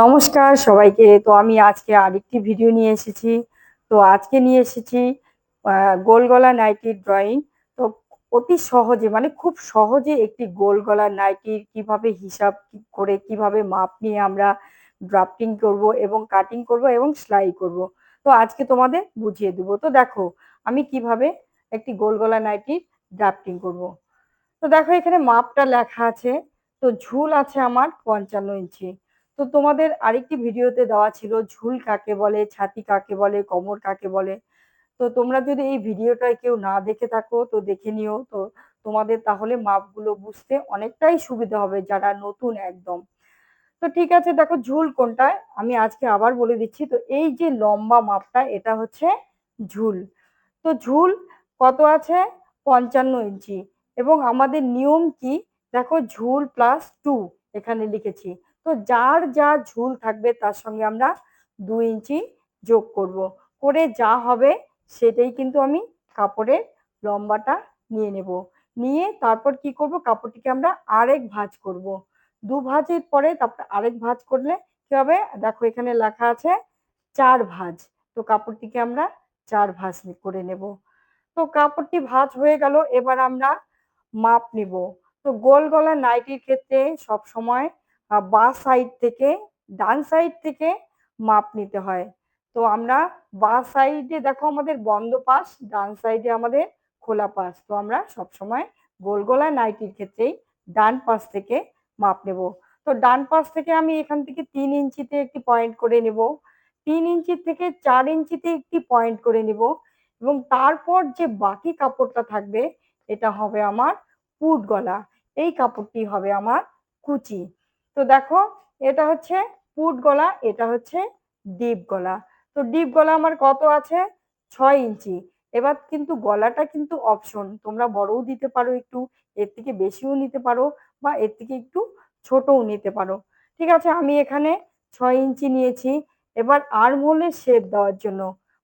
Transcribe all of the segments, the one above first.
নমস্কার সবাইকে। তো আমি আজকে আরেকটি ভিডিও নিয়ে এসেছি। তো আজকে নিয়ে এসেছি আহ, গোল গলা নাইটির ড্রয়িং তো অতি সহজে মানে খুব সহজে একটি গোল গলা নাইটির কীভাবে হিসাব করে কীভাবে মাপ নিয়ে আমরা ড্রাফটিং করব এবং কাটিং করব এবং সেলাই করব। তো আজকে তোমাদের বুঝিয়ে দেবো। তো দেখো আমি কীভাবে একটি গোলগলা নাইটির ড্রাফটিং করব। তো দেখো এখানে মাপটা লেখা আছে। তো ঝুল আছে আমার পঞ্চান্ন ইঞ্চি। তো তোমাদের আরেকটি ভিডিওতে দেওয়া ছিল, ঝুল কাকে বলে, ছাতি কাকে বলে, কোমর কাকে বলে। তো তোমরা যদি এই ভিডিওটায় কেউ না দেখে থাকো, তো দেখে নিও। তো তোমাদের তাহলে মাপগুলো বুঝতে অনেকটাই সুবিধা হবে যারা নতুন একদম। তো ঠিক আছে, দেখো ঝুল কোনটা আমি আজকে আবার বলে দিচ্ছি। তো এই যে লম্বা মাপটা, এটা হচ্ছে ঝুল। তো ঝুল কত আছে? পঞ্চান্ন ইঞ্চি। এবং আমাদের নিয়ম কি? দেখো ঝুল প্লাস টু এখানে লিখেছি। তো যার যা ঝুল থাকবে তার সঙ্গে আমরা দু ইঞ্চি যোগ করব। করে যা হবে সেটাই কিন্তু আমি কাপড়ের লম্বাটা নিয়ে নেব। নিয়ে তারপর কি করব? কাপড়টিকে আমরা আরেক ভাঁজ করব। দু ভাঁজের পরে তারপর আরেক ভাঁজ করলে কি হবে? দেখো এখানে লেখা আছে চার ভাঁজ। তো কাপড়টিকে আমরা চার ভাঁজ করে নেব। তো কাপড়টি ভাঁজ হয়ে গেল, এবার আমরা মাপ নিব। তো গোল গলা নাইটির ক্ষেত্রে সব সময় বা সাইড থেকে ডান সাইড থেকে মাপ নিতে হয়। তো আমরা বা সাইডে দেখো আমাদের বন্ধ পাশ, ডান সাইডে আমাদের খোলা পাশ। তো আমরা সব সময় গোল গলা নাইটির ক্ষেত্রেই ডান পাশ থেকে মাপ নেব। তো ডান পাশ থেকে আমি এখান থেকে তিন ইঞ্চিতে একটি পয়েন্ট করে নেব। তিন ইঞ্চি থেকে চার ইঞ্চিতে একটি পয়েন্ট করে নেব। এবং তারপর যে বাকি কাপড়টা থাকবে, এটা হবে আমার পুট গলা। এই কাপড়টি হবে আমার কুচি। তো দেখো, এটা হচ্ছে পুট গলা, এটা হচ্ছে ডিপ গলা। তো ডিপ গলা আমার কত আছে? ছয় ইঞ্চি। এবার কিন্তু গলাটা কিন্তু অপশন। তোমরা বড়ও দিতে পারো একটু, এর থেকে বেশিও নিতে পারো বা এর থেকে একটু ছোটও নিতে পারো। ঠিক আছে, আমি এখানে ছয় ইঞ্চি নিয়েছি। এবার আর্মহোলের শেপ দেওয়ার জন্য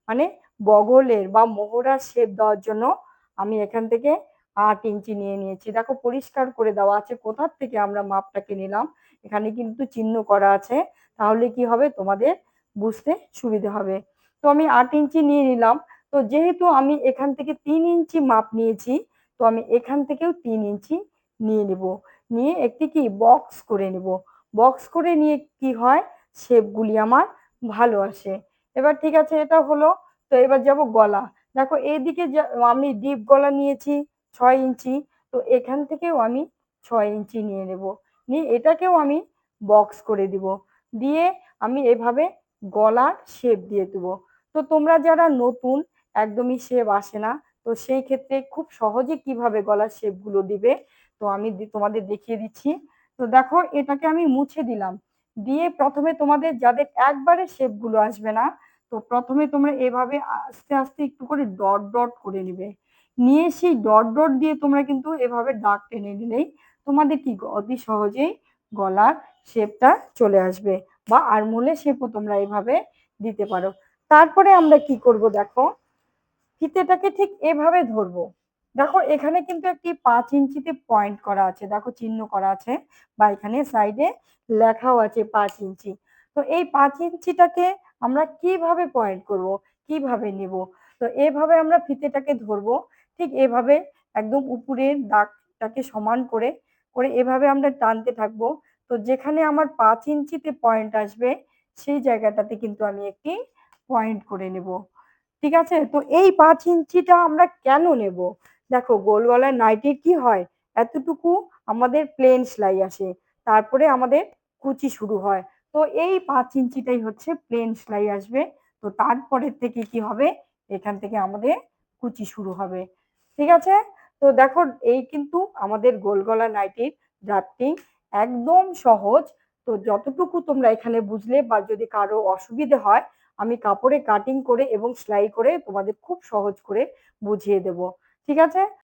মানে বগলের বা মোহরার শেপ দেওয়ার জন্য আমি এখান থেকে আট ইঞ্চি নিয়ে নিয়েছি। দেখো পরিষ্কার করে দেওয়া আছে, কোথার থেকে আমরা মাপটাকে নিলাম? এখানে কিন্তু চিহ্ন করা আছে। তাহলে কি হবে? তোমাদের বুঝতে সুবিধা হবে। তো আমি আট ইঞ্চি নিয়ে নিলাম। তো যেহেতু আমি এখান থেকে তিন ইঞ্চি মাপ নিয়েছি, তো আমি এখান থেকেও তিন ইঞ্চি নিয়ে নেব। নিয়ে একটি কি? বক্স করে নেব। বক্স করে নিয়ে কি হয়? শেপগুলি আমার ভালো আসে। এবার ঠিক আছে, এটা হলো, তো এবার যাব গলা। দেখো এইদিকে আমি ডিপ গলা নিয়েছি। ছয় ইঞ্চি, তো এখান থেকেও আমি ছয় ইঞ্চি নিয়ে নেব। নিয়ে এটাকেও আমি বক্স করে দিব। দিয়ে আমি এভাবে গলার শেপ দিয়ে দেবো। তো তোমরা যারা নতুন, একদমই শেপ আসে না, তো সেই ক্ষেত্রে খুব সহজে কীভাবে গলার শেপগুলো দিবে, তো আমি তোমাদের দেখিয়ে দিচ্ছি। তো দেখো, এটাকে আমি মুছে দিলাম। দিয়ে প্রথমে তোমাদের যাদের একবারে শেপগুলো আসবে না, তো প্রথমে তোমরা এভাবে আস্তে আস্তে একটু করে ডট ডট করে নিবে। নিয়ে সেই ডট ডট দিয়ে তোমরা কিন্তু এভাবে দাগ টেনে নিলেই তোমাদের কি অতি সহজেই গলার শেপটা চলে আসবে বা আর আরমোলের শেপও তোমরা এভাবে দিতে পারো। তারপরে আমরা কি করব দেখো? ফিতেটাকে ঠিক এভাবে ধরবো। দেখো, এখানে কিন্তু একটি পাঁচ ইঞ্চিতে পয়েন্ট করা আছে। দেখো, চিহ্ন করা আছে বা এখানে সাইডে লেখাও আছে পাঁচ ইঞ্চি। তো এই পাঁচ ইঞ্চিটাকে আমরা কীভাবে পয়েন্ট করব? কীভাবে নিব? তো এভাবে আমরা ফিতেটাকে ধরবো। ঠিক এভাবে একদম উপরের দাগটাকে সমান করে করে এভাবে আমরা টানতে থাকব। তো যেখানে আমার পাঁচ ইঞ্চিতে পয়েন্ট আসবে, সেই জায়গাটাতে কিন্তু আমি একটি পয়েন্ট করে নেব। ঠিক আছে? তো এই পাঁচ ইঞ্চিটা আমরা কেন নেব? দেখো গোলগলায় নাইটির কি হয়? এতটুকু আমাদের প্লেন সেলাই আসে, তারপরে আমাদের কুচি শুরু হয়। তো এই পাঁচ ইঞ্চিটাই হচ্ছে প্লেন সেলাই আসবে। তো তারপরের থেকে কি হবে? এখান থেকে আমাদের কুচি শুরু হবে। ঠিক আছে? তো দেখো, এই কিন্তু আমাদের গোলগলা নাইটির ড্রাফটিং একদম সহজ। তো যতটুকু তোমরা এখানে বুঝলে বা যদি কারও অসুবিধে হয়, আমি কাপড়ে কাটিং করে এবং সেলাই করে তোমাদের খুব সহজ করে বুঝিয়ে দেব। ঠিক আছে?